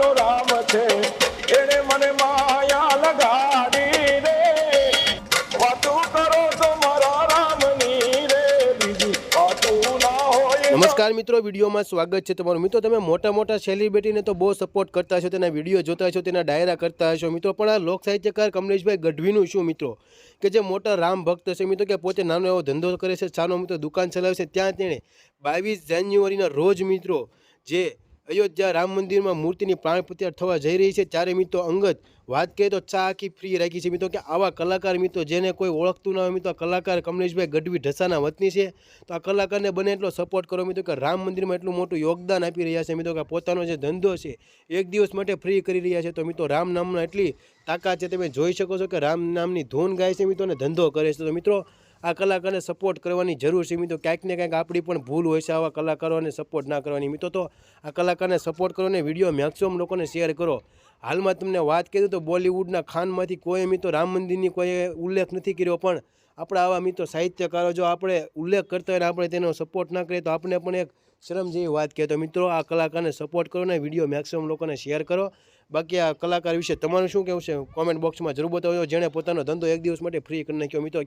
મારો રામ છે. એને મને માયા લગાડી રે વાતું કરો તો મારા રામની નમસ્કાર મિત્રો, વિડીયોમાં સ્વાગત છે તમારું. મિત્રો, તમે મોટા મોટા સેલિબ્રિટીને તો બહુ સપોર્ટ કરતા છો તેના વીડિયો જોતા છો તેના ડાયરા કરતા હશો. મિત્રો, પણ આ લોક સાહિત્યકાર કમલેશભાઈ ગઢવીનું શું, મિત્રો? કે જે મોટા રામ ભક્ત છે, મિત્રો, કે પોતે નાનો એવો ધંધો કરે છે, સાનો મિત્રો, દુકાન ચલાવે છે, ત્યાં તેણે બાવીસ જાન્યુઆરીના રોજ, મિત્રો, જે અયોધ્યા રામ મંદિરમાં મૂર્તિની પ્રાણ પ્રત્યાર થવા જઈ રહી છે. ત્યારે મિત્રો અંગત, વાત કરીએ તો ચા આખી ફ્રી રાખી છે. મિત્રો, કે આવા કલાકાર મિત્રો, જેને કોઈ ઓળખતું ના હોય, મિત્રો કલાકાર કમલેશભાઈ ગઢવી ઢસાના વતની છે. તો આ કલાકારને બને એટલો સપોર્ટ કરો, મિત્રો, કે રામ મંદિરમાં એટલું મોટું યોગદાન આપી રહ્યા છે, મિત્રો, કે પોતાનો જે ધંધો છે, એક દિવસ માટે ફ્રી કરી રહ્યા છે. તો મિત્રો, રામ નામના એટલી તાકાત છે, તમે જોઈ શકો છો કે રામ નામની ધૂન ગાય છે, મિત્રો, અને ધંધો કરે છે. તો મિત્રો આ કલાકારને સપોર્ટ કરવાની જરૂર છે. મિત્રો, ક્યાંક ને ક્યાંક આપણી પણ ભૂલ હોય છે આવા કલાકારોને સપોર્ટ ના કરવાની. મિત્રો, તો આ કલાકારને સપોર્ટ કરો ને વીડિયો મેક્સિમમ લોકોને શેર કરો. હાલમાં તમને વાત કરી તો બોલિવૂડના ખાનમાંથી કોઈ, મિત્રો, રામ મંદિરની કોઈ ઉલ્લેખ નથી કર્યો. પણ આપણા આવા, મિત્રો, સાહિત્યકારો જો આપણે ઉલ્લેખ કરતા હોય આપણે તેનો સપોર્ટ ના કરીએ, તો આપણે પણ એક શરમ જેવી વાત કહે તો મિત્રો, આ કલાકારને સપોર્ટ કરો ને વીડિયો મેક્સિમમ લોકોને શેર કરો. બાકી આ કલાકાર વિશે તમારું શું કહેવું છે? કોમેન્ટ બોક્સમાં જરૂર બતાવજો. જેણે પોતાનો ધંધો એક દિવસ માટે ફ્રી કરી નાખ્યો. મિત્રો